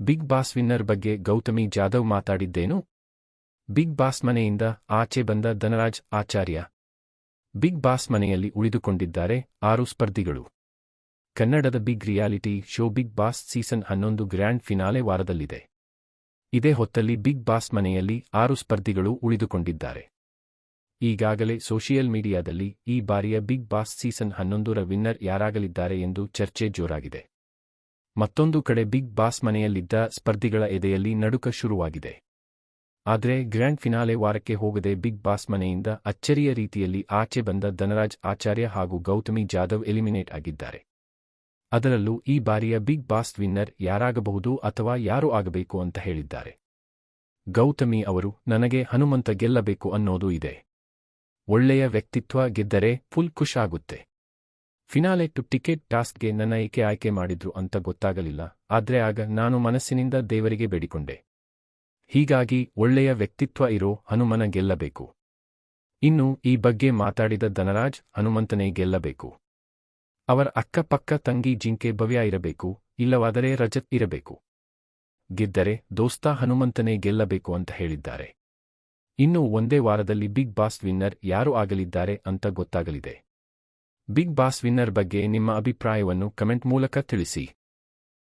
Big Boss winner ಬಗ್ಗೆ ಗೌತಮಿ ಜಾಧವ್ ಮಾತಾಡಿದ್ದೇನು? Bigg Boss ಮನೆಯಿಂದ ಆಚೆ ಬಂದ ಧನರಾಜ್ ಆಚಾರ್ಯ. ಬಿಗ್ ಬಾಸ್ ಮನೆಯಲ್ಲಿ ಉಳಿದುಕೊಂಡಿದ್ದಾರೆ ಆರು ಸ್ಪರ್ಧಿಗಳು. ಕನ್ನಡದ big reality show Bigg Boss season ಹನ್ನೊಂದು ಗ್ರ್ಯಾಂಡ್ ಫಿನಾಲೆ ವಾರದಲ್ಲಿದೆ. ಇದೇ ಹೊತ್ತಲ್ಲಿ ಬಿಗ್ ಬಾಸ್ ಮನೆಯಲ್ಲಿ ಆರು ಸ್ಪರ್ಧಿಗಳು ಉಳಿದುಕೊಂಡಿದ್ದಾರೆ. ಈಗಾಗಲೇ ಸೋಷಿಯಲ್ ಮೀಡಿಯಾದಲ್ಲಿ ಈ ಬಾರಿಯ ಬಿಗ್ ಬಾಸ್ ಸೀಸನ್ ಹನ್ನೊಂದರ ವಿನ್ನರ್ ಯಾರಾಗಲಿದ್ದಾರೆ ಎಂದು ಚರ್ಚೆ ಜೋರಾಗಿದೆ. ಮತ್ತೊಂದು ಕಡೆ ಬಿಗ್ ಬಾಸ್ ಮನೆಯಲ್ಲಿದ್ದ ಸ್ಪರ್ಧಿಗಳ ಎದೆಯಲ್ಲಿ ನಡುಕ ಶುರುವಾಗಿದೆ. ಆದರೆ ಗ್ರ್ಯಾಂಡ್ ಫಿನಾಲೆ ವಾರಕ್ಕೆ ಹೋಗದೆ ಬಿಗ್ ಬಾಸ್ ಮನೆಯಿಂದ ಅಚ್ಚರಿಯ ರೀತಿಯಲ್ಲಿ ಆಚೆ ಬಂದ ಧನರಾಜ್ ಆಚಾರ್ಯ ಹಾಗೂ ಗೌತಮಿ ಜಾಧವ್ ಎಲಿಮಿನೇಟ್ ಆಗಿದ್ದಾರೆ. ಅದರಲ್ಲೂ ಈ ಬಾರಿಯ ಬಿಗ್ ಬಾಸ್ ವಿನ್ನರ್ ಯಾರಾಗಬಹುದು ಅಥವಾ ಯಾರು ಆಗಬೇಕು ಅಂತ ಹೇಳಿದ್ದಾರೆ. ಗೌತಮಿ ಅವರು, ನನಗೆ ಹನುಮಂತ ಗೆಲ್ಲಬೇಕು ಅನ್ನೋದು ಇದೆ. ಒಳ್ಳೆಯ ವ್ಯಕ್ತಿತ್ವ ಗೆದ್ದರೆ ಫುಲ್ ಖುಷ್ ಆಗುತ್ತೆ. ಫಿನಾಲೆ ಟು ಟಿಕೆಟ್ ಟಾಸ್ಕ್ಗೆ ನನ್ನ ಏಕೆ ಆಯ್ಕೆ ಮಾಡಿದ್ರು ಅಂತ ಗೊತ್ತಾಗಲಿಲ್ಲ, ಆದ್ರೆ ಆಗ ನಾನು ಮನಸ್ಸಿನಿಂದ ದೇವರಿಗೆ ಬೇಡಿಕೊಂಡೆ. ಹೀಗಾಗಿ ಒಳ್ಳೆಯ ವ್ಯಕ್ತಿತ್ವ ಇರೋ ಹನುಮನ ಗೆಲ್ಲಬೇಕು. ಇನ್ನು ಈ ಬಗ್ಗೆ ಮಾತಾಡಿದ ಧನರಾಜ್ ಹನುಮಂತನೇ ಗೆಲ್ಲಬೇಕು. ಅವರ ಅಕ್ಕಪಕ್ಕ ತಂಗಿ ಜಿಂಕೆ ಭವ್ಯ ಇರಬೇಕು, ಇಲ್ಲವಾದರೆ ರಜತ್ ಇರಬೇಕು. ಗೆದ್ದರೆ ದೋಸ್ತ ಹನುಮಂತನೇ ಗೆಲ್ಲಬೇಕು ಅಂತ ಹೇಳಿದ್ದಾರೆ. ಇನ್ನು ಒಂದೇ ವಾರದಲ್ಲಿ ಬಿಗ್ ಬಾಸ್ ವಿನ್ನರ್ ಯಾರು ಆಗಲಿದ್ದಾರೆ ಅಂತ ಗೊತ್ತಾಗಲಿದೆ. ಬಿಗ್ ಬಾಸ್ ವಿನ್ನರ್ ಬಗ್ಗೆ ನಿಮ್ಮ ಅಭಿಪ್ರಾಯವನ್ನು ಕಮೆಂಟ್ ಮೂಲಕ ತಿಳಿಸಿ.